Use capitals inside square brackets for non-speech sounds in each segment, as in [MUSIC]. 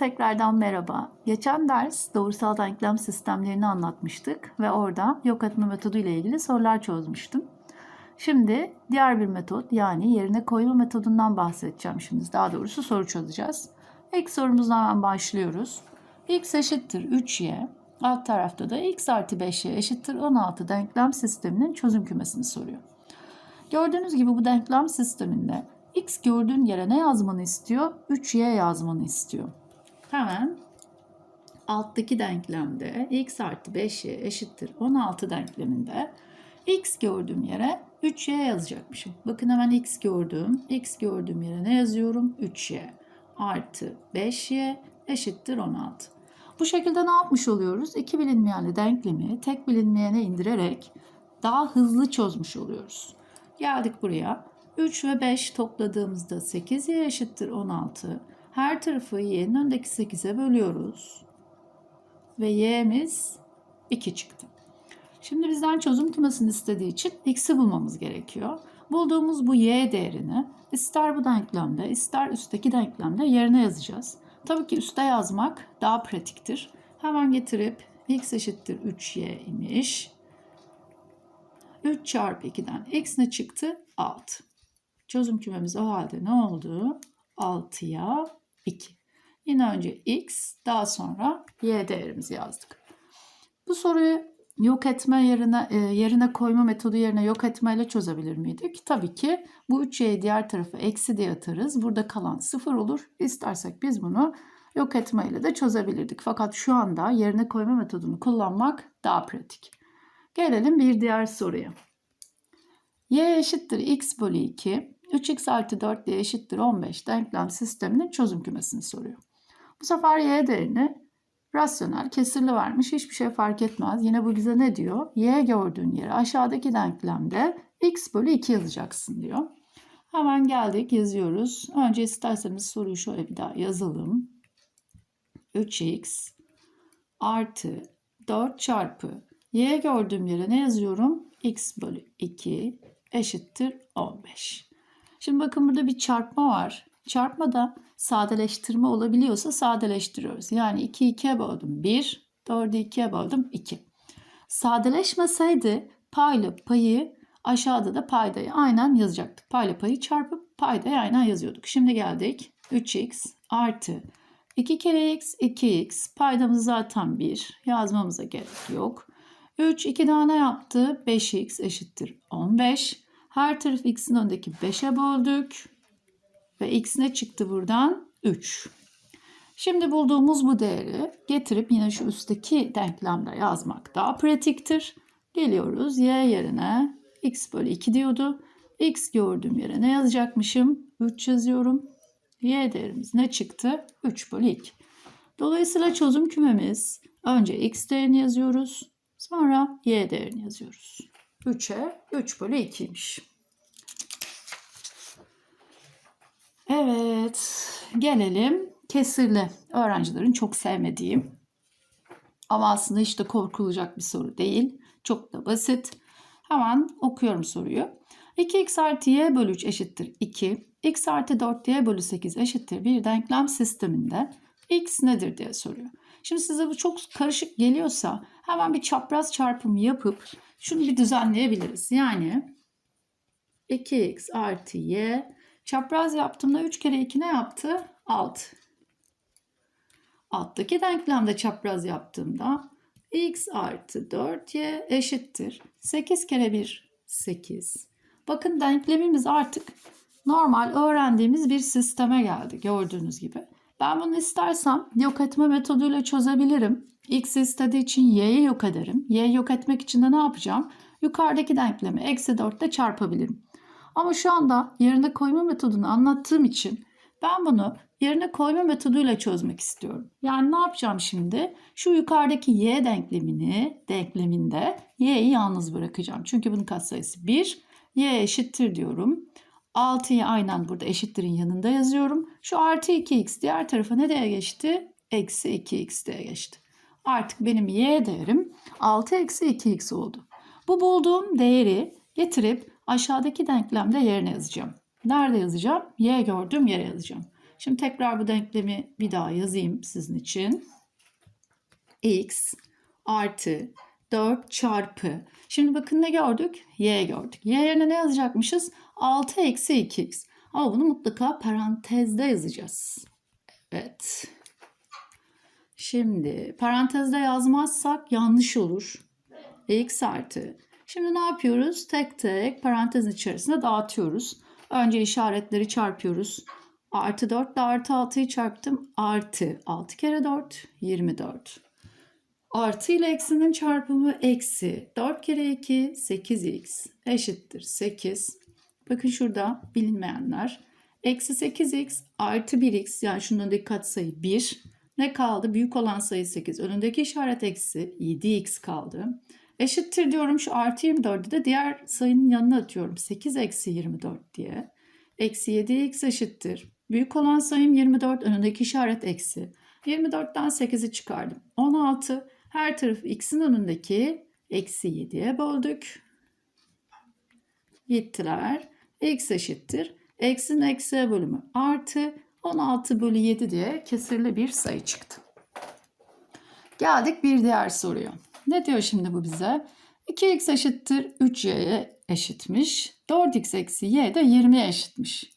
tekrardan merhaba. Geçen ders doğrusal denklem sistemlerini anlatmıştık ve orada yok etme metodu ile ilgili sorular çözmüştüm. Şimdi diğer bir metot yani yerine koyma metodundan bahsedeceğim şimdi. Daha doğrusu soru çözeceğiz. İlk sorumuzdan hemen başlıyoruz. x eşittir 3y. Alt tarafta da x artı 5y eşittir 16 denklem sisteminin çözüm kümesini soruyor. Gördüğünüz gibi bu denklem sisteminde x gördüğün yere ne yazmanı istiyor? 3y yazmanı istiyor. Hemen alttaki denklemde x artı 5y eşittir 16 denkleminde x gördüğüm yere 3y yazacakmışım. Bakın hemen x gördüğüm, x gördüğüm yere ne yazıyorum? 3y artı 5y eşittir 16. Bu şekilde ne yapmış oluyoruz? İki bilinmeyenli denklemi tek bilinmeyene indirerek daha hızlı çözmüş oluyoruz. Geldik buraya. 3 ve 5 topladığımızda 8y eşittir 16. Her tarafı y'nin önündeki 8'e bölüyoruz. Ve y'miz 2 çıktı. Şimdi bizden çözüm kümesini istediği için x'i bulmamız gerekiyor. Bulduğumuz bu y değerini ister bu denklemde ister üstteki denklemde yerine yazacağız. Tabii ki üste yazmak daha pratiktir. Hemen getirip x eşittir 3y imiş. 3 çarpı 2'den x ne çıktı? 6. Çözüm kümemiz o halde ne oldu? 6'ya 2. Yine önce x, daha sonra y değerimizi yazdık. Bu soruyu yok etme yerine e, yerine koyma metodu yerine yok etmeyle çözebilir miydik? Tabii ki bu 3y'yi diğer tarafa eksi diye atarız. Burada kalan 0 olur. İstersek biz bunu yok etmeyle de çözebilirdik. Fakat şu anda yerine koyma metodunu kullanmak daha pratik. Gelelim bir diğer soruya. y eşittir x bölü 2. 3x artı 4 y eşittir 15 denklem sisteminin çözüm kümesini soruyor. Bu sefer y değerini rasyonel, kesirli vermiş. Hiçbir şey fark etmez. Yine bu bize ne diyor? y gördüğün yere aşağıdaki denklemde x bölü 2 yazacaksın diyor. Hemen geldik yazıyoruz. Önce isterseniz soruyu şöyle bir daha yazalım. 3x artı 4 çarpı y gördüğüm yere ne yazıyorum? x bölü 2 eşittir 15. Şimdi bakın burada bir çarpma var. Çarpmada sadeleştirme olabiliyorsa sadeleştiriyoruz. Yani 2 2'ye böldüm 1, 4'ü 2'ye böldüm 2. Sadeleşmeseydi payla payı aşağıda da paydayı aynen yazacaktık. Payla payı çarpıp paydayı aynen yazıyorduk. Şimdi geldik 3x artı 2 kere x 2x paydamız zaten 1 yazmamıza gerek yok. 3 2 daha ne yaptı? 5x eşittir 15. Her tarafı x'in önündeki 5'e böldük. Ve x ne çıktı buradan? 3. Şimdi bulduğumuz bu değeri getirip yine şu üstteki denklemde yazmak daha pratiktir. Geliyoruz y yerine x bölü 2 diyordu. x gördüğüm yere ne yazacakmışım? 3 yazıyorum. y değerimiz ne çıktı? 3 bölü 2. Dolayısıyla çözüm kümemiz önce x değerini yazıyoruz. Sonra y değerini yazıyoruz. 3'e 3 bölü 2'ymiş. Evet, gelelim kesirli. Öğrencilerin çok sevmediğim ama aslında hiç de korkulacak bir soru değil. Çok da basit. Hemen okuyorum soruyu. 2x artı y bölü 3 eşittir 2. x artı 4 y bölü 8 eşittir bir denklem sisteminde x nedir diye soruyor. Şimdi size bu çok karışık geliyorsa hemen bir çapraz çarpımı yapıp şunu bir düzenleyebiliriz. Yani 2x artı y çapraz yaptığımda 3 kere 2 ne yaptı? 6. Alttaki denklemde çapraz yaptığımda x artı 4y eşittir. 8 kere 1 8. Bakın denklemimiz artık normal öğrendiğimiz bir sisteme geldi gördüğünüz gibi. Ben bunu istersem yok etme metoduyla çözebilirim. X istediği için y'yi yok ederim. Y yok etmek için de ne yapacağım? Yukarıdaki denklemi eksi 4 ile çarpabilirim. Ama şu anda yerine koyma metodunu anlattığım için ben bunu yerine koyma metoduyla çözmek istiyorum. Yani ne yapacağım şimdi? Şu yukarıdaki y denklemini denkleminde y'yi yalnız bırakacağım. Çünkü bunun katsayısı 1. y eşittir diyorum. 6'yı aynen burada eşittirin yanında yazıyorum. Şu artı 2x diğer tarafa ne diye geçti? Eksi 2x diye geçti. Artık benim y değerim 6 eksi 2x oldu. Bu bulduğum değeri getirip aşağıdaki denklemde yerine yazacağım. Nerede yazacağım? Y gördüğüm yere yazacağım. Şimdi tekrar bu denklemi bir daha yazayım sizin için. x artı 4 çarpı. Şimdi bakın ne gördük? Y gördük. Y yerine ne yazacakmışız? 6 eksi 2x. Ama bunu mutlaka parantezde yazacağız. Evet. Şimdi parantezde yazmazsak yanlış olur. x artı. Şimdi ne yapıyoruz? Tek tek parantezin içerisinde dağıtıyoruz. Önce işaretleri çarpıyoruz. Artı 4 ile artı 6'yı çarptım. Artı 6 kere 4 24. Artı ile eksinin çarpımı eksi 4 kere 2 8x eşittir 8. Bakın şurada bilinmeyenler. Eksi 8x artı 1x yani şunun önündeki katsayı 1. Ne kaldı? Büyük olan sayı 8. Önündeki işaret eksi 7x kaldı. Eşittir diyorum şu artı 24'ü de diğer sayının yanına atıyorum. 8 eksi 24 diye. Eksi 7x eşittir. Büyük olan sayım 24. Önündeki işaret eksi. 24'ten 8'i çıkardım. 16. Her tarafı x'in önündeki eksi 7'ye böldük. Gittiler. x eşittir. X'in eksiye bölümü artı 16 bölü 7 diye kesirli bir sayı çıktı. Geldik bir diğer soruya. Ne diyor şimdi bu bize? 2x eşittir 3y'ye eşitmiş. 4x eksi y de 20'ye eşitmiş.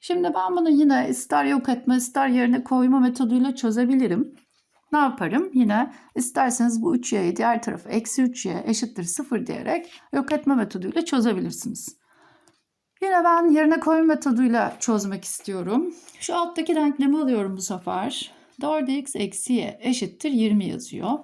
Şimdi ben bunu yine ister yok etme ister yerine koyma metoduyla çözebilirim. Ne yaparım? Yine isterseniz bu 3y'yi diğer tarafa eksi 3y eşittir 0 diyerek yok etme metoduyla çözebilirsiniz. Yine ben yerine koyma metoduyla çözmek istiyorum. Şu alttaki denklemi alıyorum bu sefer. 4x eksi y eşittir 20 yazıyor.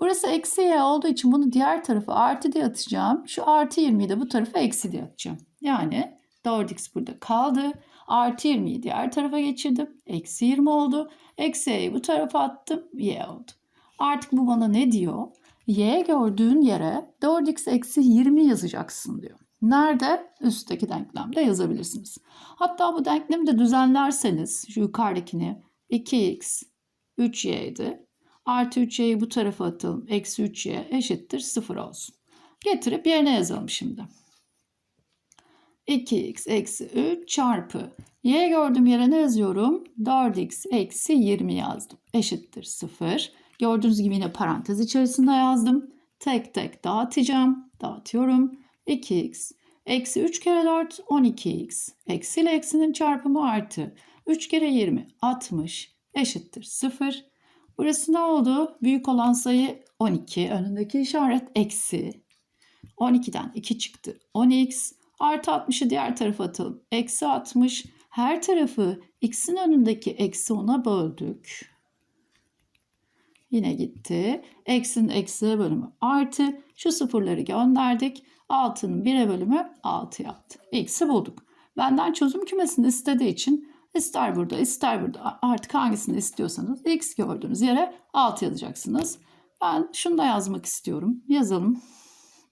Burası eksi y olduğu için bunu diğer tarafa artı diye atacağım. Şu artı 20'yi de bu tarafa eksi diye atacağım. Yani 4x burada kaldı. Artı 20'yi diğer tarafa geçirdim. Eksi 20 oldu. Eksi y'yi bu tarafa attım. Y oldu. Artık bu bana ne diyor? Y gördüğün yere 4x eksi 20 yazacaksın diyor. Nerede? Üstteki denklemde yazabilirsiniz. Hatta bu denklemi de düzenlerseniz şu yukarıdakini 2x 3y'ydi. Artı 3y'yi bu tarafa atalım. Eksi 3y eşittir 0 olsun. Getirip yerine yazalım şimdi. 2x eksi 3 çarpı y gördüğüm yere ne yazıyorum? 4x eksi 20 yazdım. Eşittir 0. Gördüğünüz gibi yine parantez içerisinde yazdım. Tek tek dağıtacağım. Dağıtıyorum. 2x eksi 3 kere 4 12x. Eksi ile eksinin çarpımı artı. 3 kere 20 60 eşittir 0. Burası ne oldu? Büyük olan sayı 12. Önündeki işaret eksi. 12'den 2 çıktı. 10x artı 60'ı diğer tarafa atalım. Eksi 60. Her tarafı x'in önündeki eksi 10'a böldük. Yine gitti. X'in eksiye bölümü artı. Şu sıfırları gönderdik. 6'nın 1'e bölümü 6 yaptı. X'i bulduk. Benden çözüm kümesini istediği için ister burada ister burada artık hangisini istiyorsanız X gördüğünüz yere 6 yazacaksınız. Ben şunu da yazmak istiyorum. Yazalım.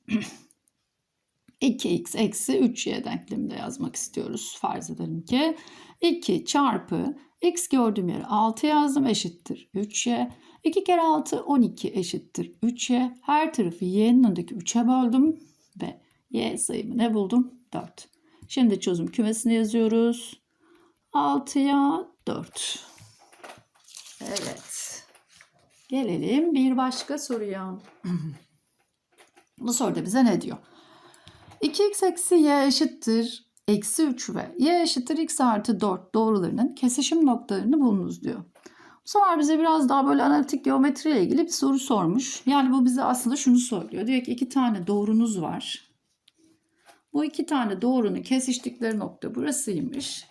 [CLEARS THROAT] 2x eksi 3y denkleminde yazmak istiyoruz. Farz edelim ki 2 çarpı x gördüğüm yere 6 yazdım eşittir 3y. 2 kere 6 12 eşittir 3y. Her tarafı y'nin önündeki 3'e böldüm ve y sayımı ne buldum? 4. Şimdi çözüm kümesini yazıyoruz. 6'ya 4. Evet. Gelelim bir başka soruya. [CLEARS THROAT] Bu soruda bize ne diyor? 2x eksi y eşittir eksi 3 ve y eşittir x artı 4 doğrularının kesişim noktalarını bulunuz diyor. Bu sefer bize biraz daha böyle analitik geometri ile ilgili bir soru sormuş. Yani bu bize aslında şunu söylüyor. Diyor ki iki tane doğrunuz var. Bu iki tane doğrunun kesiştikleri nokta burasıymış.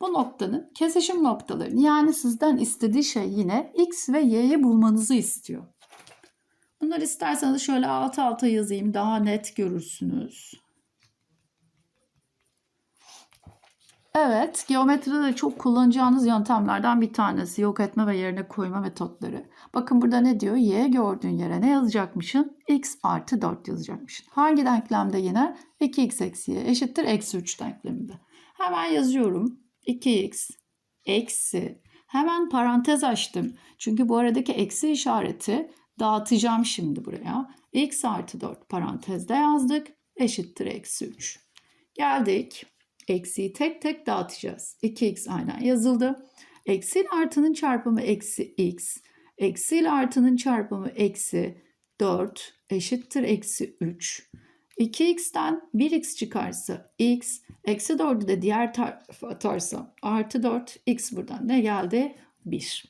Bu noktanın kesişim noktalarını yani sizden istediği şey yine x ve y'yi bulmanızı istiyor. Bunları isterseniz şöyle alt alta yazayım daha net görürsünüz. Evet, geometride de çok kullanacağınız yöntemlerden bir tanesi yok etme ve yerine koyma metotları. Bakın burada ne diyor? Y gördüğün yere ne yazacakmışsın? x artı 4 yazacakmışsın. Hangi denklemde yine? 2x eksi y eşittir eksi 3 denkleminde. Hemen yazıyorum. 2x eksi hemen parantez açtım. Çünkü bu aradaki eksi işareti dağıtacağım şimdi buraya. x artı 4 parantezde yazdık. Eşittir eksi 3. Geldik. Eksiyi tek tek dağıtacağız. 2x aynen yazıldı. Eksi artının çarpımı eksi x. Eksi artının çarpımı eksi 4 eşittir eksi 3. 2x'ten 1x çıkarsa x, eksi 4'ü de diğer tarafa atarsam artı 4, x buradan ne geldi? 1.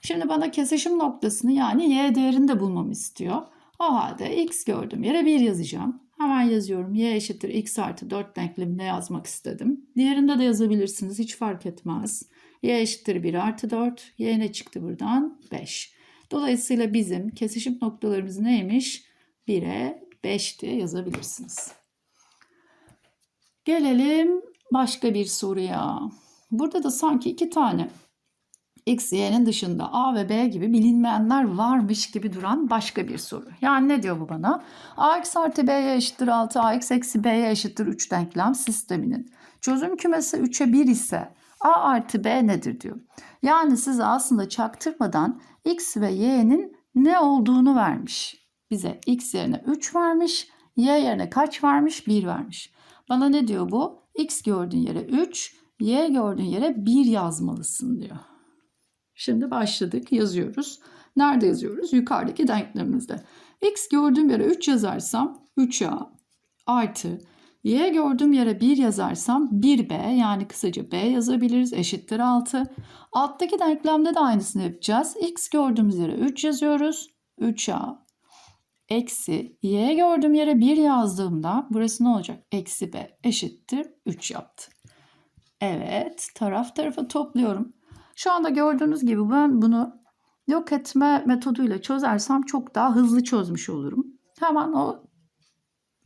Şimdi bana kesişim noktasını yani y değerini de bulmamı istiyor. O halde x gördüm yere 1 yazacağım. Hemen yazıyorum. y eşittir x artı 4 denkleminde yazmak istedim. Diğerinde de yazabilirsiniz. Hiç fark etmez. y eşittir 1 artı 4. y ne çıktı buradan? 5. Dolayısıyla bizim kesişim noktalarımız neymiş? 1'e 5 diye yazabilirsiniz. Gelelim başka bir soruya. Burada da sanki iki tane X, Y'nin dışında A ve B gibi bilinmeyenler varmış gibi duran başka bir soru. Yani ne diyor bu bana? AX artı B'ye eşittir 6, AX eksi B'ye eşittir 3 denklem sisteminin. Çözüm kümesi 3'e 1 ise A artı B nedir diyor. Yani size aslında çaktırmadan X ve Y'nin ne olduğunu vermiş. Bize X yerine 3 vermiş, Y yerine kaç vermiş? 1 vermiş. Bana ne diyor bu? X gördüğün yere 3, Y gördüğün yere 1 yazmalısın diyor. Şimdi başladık yazıyoruz. Nerede yazıyoruz? Yukarıdaki denklemimizde. X gördüğüm yere 3 yazarsam 3A artı Y gördüğüm yere 1 yazarsam 1B yani kısaca B yazabiliriz eşittir 6. Alttaki denklemde de aynısını yapacağız. X gördüğümüz yere 3 yazıyoruz. 3A eksi Y gördüğüm yere 1 yazdığımda burası ne olacak? Eksi B eşittir 3 yaptı. Evet taraf tarafa topluyorum. Şu anda gördüğünüz gibi ben bunu yok etme metoduyla çözersem çok daha hızlı çözmüş olurum. Hemen o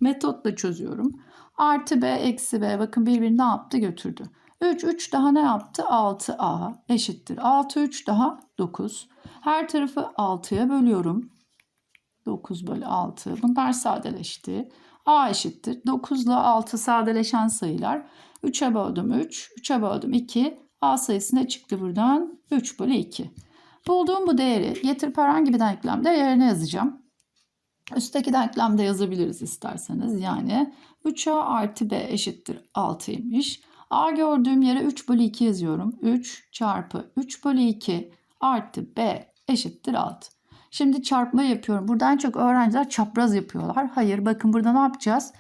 metotla çözüyorum. Artı b eksi b bakın birbirini ne yaptı götürdü. 3 3 daha ne yaptı? 6a eşittir. 6 3 daha 9. Her tarafı 6'ya bölüyorum. 9 bölü 6. Bunlar sadeleşti. a eşittir. 9 ile 6 sadeleşen sayılar. 3'e böldüm 3. 3'e böldüm 2. A sayısı ne çıktı buradan? 3 bölü 2. Bulduğum bu değeri getirip herhangi bir denklemde yerine yazacağım. Üstteki denklemde yazabiliriz isterseniz. Yani 3A artı B eşittir 6'ymış. A gördüğüm yere 3 bölü 2 yazıyorum. 3 çarpı 3 bölü 2 artı B eşittir 6. Şimdi çarpma yapıyorum. Buradan çok öğrenciler çapraz yapıyorlar. Hayır bakın burada ne yapacağız?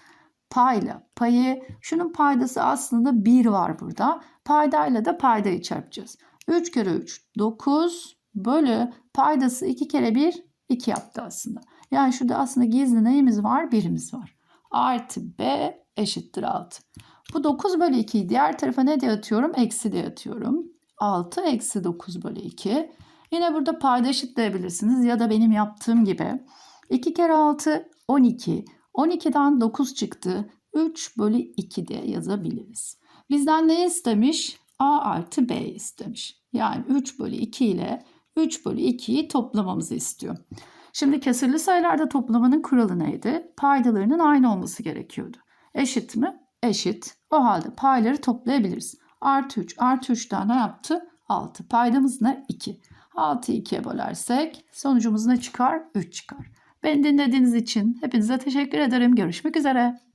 Payla payı. Şunun paydası aslında 1 var burada. Paydayla da paydayı çarpacağız. 3 kere 3 9 bölü paydası 2 kere 1 2 yaptı aslında. Yani şurada aslında gizli neyimiz var? Birimiz var. Artı B eşittir 6. Bu 9 bölü 2'yi diğer tarafa ne diye atıyorum? Eksi diye atıyorum. 6 eksi 9 bölü 2. Yine burada payda eşitleyebilirsiniz ya da benim yaptığım gibi. 2 kere 6 12. 12'den 9 çıktı. 3 bölü 2 diye yazabiliriz. Bizden ne istemiş? A artı B istemiş. Yani 3 bölü 2 ile 3 bölü 2'yi toplamamızı istiyor. Şimdi kesirli sayılarda toplamanın kuralı neydi? Paydalarının aynı olması gerekiyordu. Eşit mi? Eşit. O halde payları toplayabiliriz. Artı 3 artı 3'ten ne yaptı? 6. Paydamız ne? 2. 6'yı 2'ye bölersek sonucumuz ne çıkar? 3 çıkar. Beni dinlediğiniz için hepinize teşekkür ederim. Görüşmek üzere.